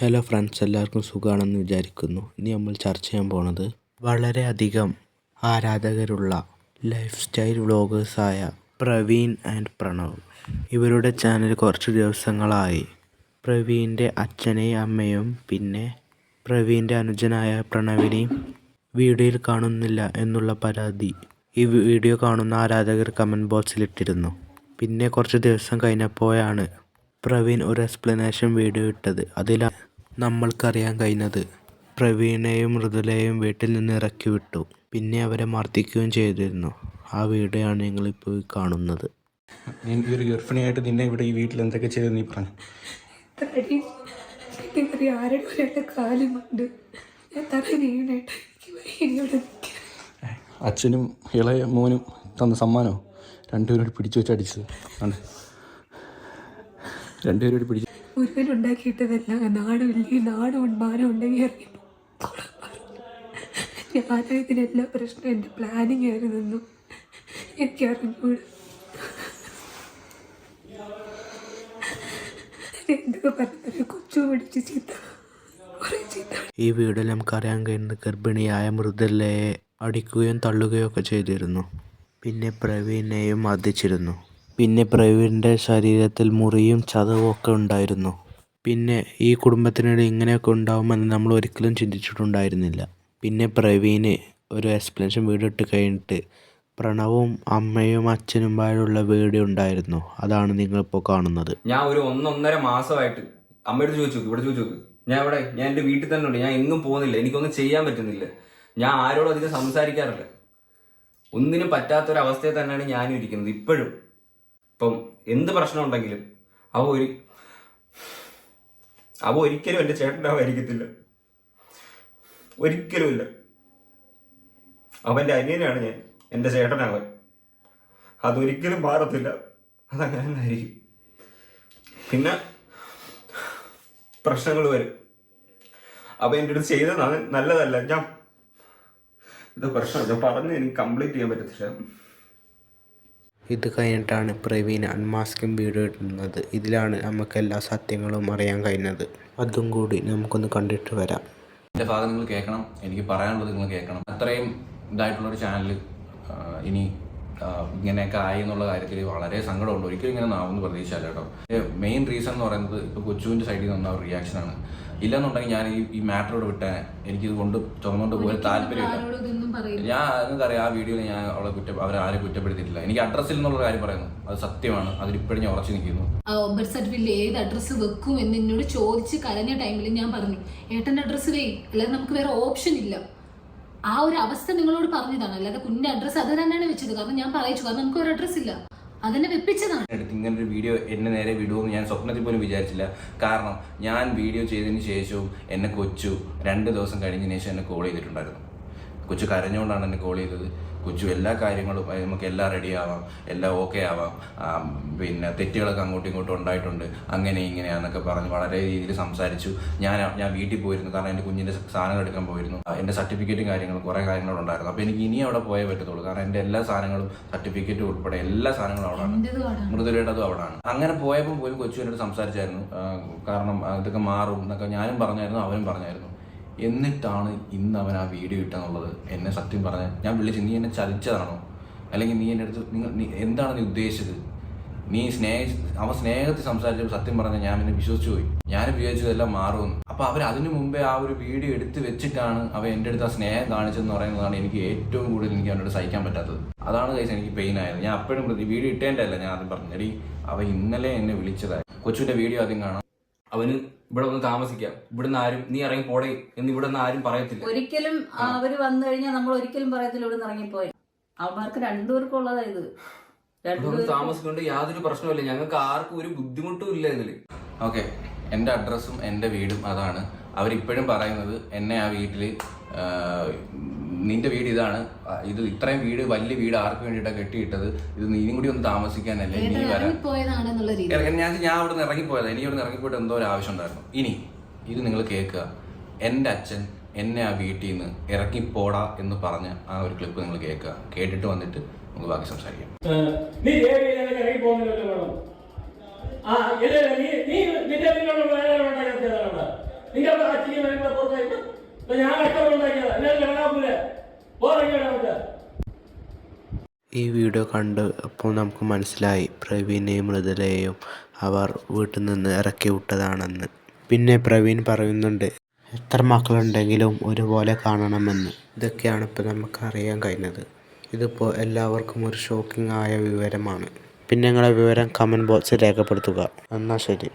Hello friends എല്ലാവർക്കും സുഖമാണെന്ന് വിചാരിക്കുന്നു. ഇനി നമ്മൾ ചർച്ച ചെയ്യാൻ പോണത് വളരെയധികം ആരാധകരുള്ള ലൈഫ് സ്റ്റൈൽ വ്ളോഗേഴ്സായ പ്രവീൺ ആൻഡ് പ്രണവ്. ഇവരുടെ ചാനൽ കുറച്ച് ദിവസങ്ങളായി. പ്രവീന്റെ അച്ഛനെയും അമ്മയും പിന്നെ പ്രവീന്റെ അനുജനായ പ്രണവിനെയും വീഡിയോയിൽ കാണുന്നില്ല എന്നുള്ള പരാതി ഈ വീഡിയോ കാണുന്ന ആരാധകർ കമന്റ് ബോക്സിലിട്ടിരുന്നു പിന്നെ കുറച്ച് ദിവസം കഴിഞ്ഞപ്പോഴാണ് പ്രവീൺ ഒരു എക്സ്പ്ലനേഷൻ വീഡിയോ ഇട്ടത്. അതിലാണ് നമ്മൾക്കറിയാൻ കഴിഞ്ഞത്. പ്രവീണയും മൃദുലയും വീട്ടിൽ നിന്ന് ഇറക്കി വിട്ടു. പിന്നെ അവരെ മർദ്ദിക്കുകയും ചെയ്തിരുന്നു. ആ വീടാണ് ഞങ്ങൾ നിങ്ങളിപ്പോൾ ഈ കാണുന്നത്. നീ ഒരു ഗർഭിണിയായിട്ട് നിന്നെ ഇവിടെ ഈ വീട്ടിൽ എന്തൊക്കെ ചെയ്തു നീ പറഞ്ഞു? എനിക്ക് അച്ഛനും ഇളയ മോനും തന്ന സമ്മാനോ രണ്ടുപേരും പിടിച്ചു വെച്ച് അടിച്ചത്. ആണ് രണ്ടുപേരും കൂടി പിടിച്ച് ഒരുവൻ ഉണ്ടാക്കിയിട്ടതല്ല നാടുമില്ല നാടും മാനം ഉണ്ടെങ്കിൽ ഇറങ്ങി ഞാനും ഇതിനെല്ലാം പ്രശ്നം എന്റെ പ്ലാനിങ് ആയിരുന്നു എനിക്ക് അറിഞ്ഞൂടെ. എന്തൊക്കെ പറഞ്ഞത് കൊച്ചു പിടിച്ച് ചീത്ത. ഈ വീഡിയോയിൽ നമുക്കറിയാൻ കഴിയുന്നത് ഗർഭിണിയായ മൃദുലയെ അടിക്കുകയും തള്ളുകയും ഒക്കെ ചെയ്തിരുന്നു. പിന്നെ പ്രവീണയും മർദ്ദിച്ചിരുന്നു പിന്നെ പ്രവീണിന്റെ ശരീരത്തിൽ മുറിയും ചതവും ഒക്കെ ഉണ്ടായിരുന്നു. പിന്നെ ഈ കുടുംബത്തിനിടെ ഇങ്ങനെയൊക്കെ ഉണ്ടാവുമെന്ന് നമ്മൾ ഒരിക്കലും ചിന്തിച്ചിട്ടുണ്ടായിരുന്നില്ല. പിന്നെ പ്രവീന് ഒരു എക്സ്പ്ലനേഷൻ വീഡിയോ ഇട്ട് കഴിഞ്ഞിട്ട് പ്രണവും അമ്മയും അച്ഛനും പാടുള്ള വീഡിയോ ഉണ്ടായിരുന്നു. അതാണ് നിങ്ങളിപ്പോൾ കാണുന്നത്. ഞാൻ ഒരു ഒന്നൊന്നര മാസമായിട്ട് അമ്മയോട് ചോദിച്ചു ഇവിടെ ചോദിച്ചു ഞാൻ ഇവിടെ ഞാൻ എന്റെ വീട്ടിൽ തന്നെ ഉണ്ട്. ഞാൻ എങ്ങും പോകുന്നില്ല. എനിക്കൊന്നും ചെയ്യാൻ പറ്റുന്നില്ല. ഞാൻ ആരോടും അധികം സംസാരിക്കാറില്ല. ഒന്നിനും പറ്റാത്തൊരവസ്ഥയിൽ തന്നെയാണ് ഞാനും ഇരിക്കുന്നത് ഇപ്പോഴും. ഇപ്പം എന്ത് പ്രശ്നം ഉണ്ടെങ്കിലും അവ ഒരു അവ ഒരിക്കലും എന്റെ ചേട്ടനാവായിരിക്കത്തില്ല ഒരിക്കലും ഇല്ല. അവന്റെ അനിയനാണ് ഞാൻ. എന്റെ ചേട്ടനാവൻ. അതൊരിക്കലും മാറത്തില്ല. അതങ്ങനെ തന്നെയായിരിക്കും പിന്നെ പ്രശ്നങ്ങൾ വരും. അവ എന്റെ അടുത്ത് ചെയ്തത് നല്ലതല്ല. ഞാൻ ഇത് പ്രശ്നം. ഞാൻ പറഞ്ഞ് എനിക്ക് കംപ്ലീറ്റ് ചെയ്യാൻ പറ്റത്തില്ല. ഇത് കഴിഞ്ഞിട്ടാണ് പ്രവീൺ അൺമാസ്കിങ് വീഡിയോ ഇടുന്നത്. ഇതിലാണ് നമുക്ക് എല്ലാ സത്യങ്ങളും അറിയാൻ കഴിഞ്ഞത്. അതും കൂടി നമുക്കൊന്ന് കണ്ടിട്ട് വരാം. എന്റെ ഭാഗം നിങ്ങൾ കേൾക്കണം. എനിക്ക് പറയാനുള്ളത് നിങ്ങൾ കേൾക്കണം. അത്രയും ഇതായിട്ടുള്ളൊരു ചാനൽ ഇനി ഇങ്ങനെയൊക്കെ ആയി എന്നുള്ള കാര്യത്തിൽ വളരെ സങ്കടമുണ്ട്. ഒരിക്കലും ഇങ്ങനെ നാവെന്ന് പ്രതീക്ഷയല്ല കേട്ടോ. മെയിൻ റീസൺ എന്ന് പറയുന്നത് ഇപ്പോൾ കൊച്ചുവിന്റെ സൈഡിൽ നിന്ന് ഒരു റിയാക്ഷനാണ് ഇല്ലെന്നുണ്ടെങ്കിൽ ഞാൻ ഈ ഈ മാറ്ററോട് വിട്ടേ എനിക്കിത് കൊണ്ട് ചുമന്നുകൊണ്ട് പോയ താല്പര്യമില്ല. ഞാൻ നിങ്ങൾക്കറിയാം ആ വീഡിയോയിൽ ഞാൻ അവളെ കുറ്റ അവരെ ആരും കുറ്റപ്പെടുത്തിയിട്ടില്ല. എനിക്ക് അഡ്രസ്സിൽ നിന്നുള്ള കാര്യം പറയുന്നു. അത് സത്യമാണ്. അതിലിപ്പോഴും ഞാൻ ഉറച്ചു നിൽക്കുന്നു. ബർത്ത് സർട്ടിഫിക്കറ്റിൽ ഏത് അഡ്രസ്സ് വെക്കും എന്ന് എന്നോട് ചോദിച്ച് കരഞ്ഞ ടൈമിൽ ഞാൻ പറഞ്ഞു ഏട്ടന്റെ അഡ്രസ്സ് വേ അല്ലാതെ നമുക്ക് വേറെ ഓപ്ഷൻ ഇല്ല. ആ ഒരു അവസ്ഥ നിങ്ങളോട് പറഞ്ഞതാണ്. അല്ലാതെ കുഞ്ഞിന്റെ അഡ്രസ്സ് അത് തന്നെയാണ് വെച്ചത്. കാരണം ഞാൻ പറയിച്ചു. കാരണം നമുക്ക് ഒരു അഡ്രസ്സ് ഇല്ല. അതിനെ വെപ്പിച്ചതാണ്. ഇങ്ങനെ ഒരു വീഡിയോ എന്നെ നേരെ വിടുമെന്ന് ഞാൻ സ്വപ്നത്തിൽ പോലും വിചാരിച്ചില്ല. കാരണം ഞാൻ വീഡിയോ ചെയ്തതിന് ശേഷവും എന്നെ കൊച്ചു. രണ്ട് ദിവസം കഴിഞ്ഞതിന് ശേഷം എന്നെ കോൾ ചെയ്തിട്ടുണ്ടായിരുന്നു. കൊച്ചു കരഞ്ഞുകൊണ്ടാണ് എന്നെ കോൾ ചെയ്തത്. കൊച്ചു എല്ലാ കാര്യങ്ങളും നമുക്ക് എല്ലാം റെഡി ആവാം എല്ലാം ഓക്കെ ആവാം. പിന്നെ തെറ്റുകളൊക്കെ അങ്ങോട്ടും ഇങ്ങോട്ടും ഉണ്ടായിട്ടുണ്ട്. അങ്ങനെ ഇങ്ങനെയാന്നൊക്കെ പറഞ്ഞ് വളരെ രീതിയിൽ സംസാരിച്ചു. ഞാൻ ഞാൻ വീട്ടിൽ പോയിരുന്നു. കാരണം എന്റെ കുഞ്ഞിന്റെ സാധനങ്ങൾ എടുക്കാൻ പോയിരുന്നു. എന്റെ സർട്ടിഫിക്കറ്റും കാര്യങ്ങളും കുറേ കാര്യങ്ങളുണ്ടായിരുന്നു അപ്പോൾ എനിക്ക് ഇനി അവിടെ പോയേ പറ്റത്തുള്ളൂ. കാരണം എന്റെ എല്ലാ സാധനങ്ങളും സർട്ടിഫിക്കറ്റും ഉൾപ്പെടെ എല്ലാ സാധനങ്ങളും അവിടെയാണ്. മൃദുലയുടേതും അവിടാണ് അങ്ങനെ പോയപ്പോൾ പോലും കൊച്ചു എന്നോട് സംസാരിച്ചായിരുന്നു. കാരണം അതൊക്കെ ഇതൊക്കെ മാറും എന്നൊക്കെ ഞാനും പറഞ്ഞായിരുന്നു അവനും പറഞ്ഞായിരുന്നു. എന്നിട്ടാണ് ഇന്ന് അവൻ ആ വീഡിയോ ഇട്ടെന്നുള്ളത്. എന്നെ സത്യം പറഞ്ഞാൽ ഞാൻ വിളിച്ച് നീ എന്നെ ചതിച്ചതാണോ? അല്ലെങ്കിൽ നീ എന്റെ അടുത്ത് നിങ്ങൾ നീ എന്താണ് നീ ഉദ്ദേശിച്ചത്? നീ സ്നേഹ അവൻ സ്നേഹത്തിൽ സംസാരിച്ചപ്പോൾ സത്യം പറഞ്ഞാൽ ഞാൻ എന്നെ വിശ്വസിച്ചു പോയി. ഞാൻ വിചാരിച്ചതെല്ലാം മാറും മാറുമെന്ന്. അപ്പൊ അവർ അതിനു മുമ്പേ ആ ഒരു വീഡിയോ എടുത്ത് വെച്ചിട്ടാണ് അവൻ എന്റെ അടുത്ത് ആ സ്നേഹം കാണിച്ചതെന്ന് പറയുന്നതാണ് എനിക്ക് ഏറ്റവും കൂടുതൽ എനിക്ക് അവനോട് സഹിക്കാൻ പറ്റാത്തത്. അതാണ് കൈസ് എനിക്ക് പെയിൻ ആയത്. ഞാൻ അപ്പോഴും വീഡിയോ ഇട്ടേണ്ടല്ല ഞാൻ ആദ്യം പറഞ്ഞു അവ ഇന്നലെ എന്നെ വിളിച്ചതായി കൊച്ചുവിന്റെ വീഡിയോ ആദ്യം കാണാം. അവന് ഇവിടെ ഒന്ന് താമസിക്കാം. ഇവിടുന്ന് ആരും നീ ഇറങ്ങി പോടെ എന്ന് ഇവിടെ നിന്ന് ആരും പറയത്തില്ല. ഒരിക്കലും അവർ വന്നു കഴിഞ്ഞാൽ നമ്മൾ ഒരിക്കലും പറയത്തില്ല ഇവിടെ നിന്ന് ഇറങ്ങിപ്പോയി. അവന്മാർക്ക് രണ്ടുപേർക്കും ഉള്ളതാ ഇത്. താമസിക്കൊണ്ട് യാതൊരു പ്രശ്നമില്ല ഞങ്ങൾക്ക് ആർക്കും ഒരു ബുദ്ധിമുട്ടും ഇല്ല ഇതിൽ. ഓക്കെ. എന്റെ അഡ്രസ്സും എന്റെ വീടും അതാണ്. അവരിപ്പോഴും പറയുന്നത് എന്നെ ആ വീട്ടിൽ നിന്റെ വീട് ഇതാണ്. ഇത് ഇത്രയും വീട് വലിയ വീട് ആർക്ക് വേണ്ടിട്ടാ കെട്ടിയിട്ടത്? ഇത് നീയും കൂടി ഒന്ന് താമസിക്കാനല്ലേ? നീ വരാൻ. ഞാൻ ഞാൻ അവിടെ നിന്ന് ഇറങ്ങിപ്പോയത്. എനിക്ക് അവിടെ നിന്ന് ഇറങ്ങിപ്പോയിട്ട് എന്തോ ഒരു ആവശ്യം ഉണ്ടായിരുന്നു. ഇനി ഇത് നിങ്ങൾ കേൾക്കുക. എന്റെ അച്ഛൻ എന്നെ ആ വീട്ടിൽ നിന്ന് പോടാ എന്ന് പറഞ്ഞ ആ ഒരു ക്ലിപ്പ് നിങ്ങൾ കേൾക്കുക. കേട്ടിട്ട് വന്നിട്ട് നമുക്ക് ബാക്കി സംസാരിക്കാം. നീ ഇറങ്ങി പോകുന്നില്ലല്ലോ ആ നീ നീ നിന്റെ നിന്റെ അച്ഛനും ഞാൻ കഷ്ടപ്പെടുണ്ടാക്കിയതാ എന്നെ പോറങ്ങി നമുക്ക് ഈ വീഡിയോ കണ്ട് അപ്പോൾ നമുക്ക് മനസ്സിലായി. പ്രവീനെയും മൃദുലയെയും അവർ വീട്ടിൽ നിന്ന് ഇറക്കി വിട്ടതാണെന്ന്. പിന്നെ പ്രവീൺ പറയുന്നുണ്ട് എത്ര മക്കളുണ്ടെങ്കിലും ഒരുപോലെ കാണണമെന്ന്. ഇതൊക്കെയാണ് ഇപ്പോൾ നമുക്ക് അറിയാൻ കഴിഞ്ഞത്. ഇതിപ്പോൾ എല്ലാവർക്കും ഒരു ഷോക്കിംഗ് ആയ വിവരമാണ്. പിന്നെ നിങ്ങളെ വിവരം കമന്റ് ബോക്സിൽ രേഖപ്പെടുത്തുക. എന്നാൽ ശരി.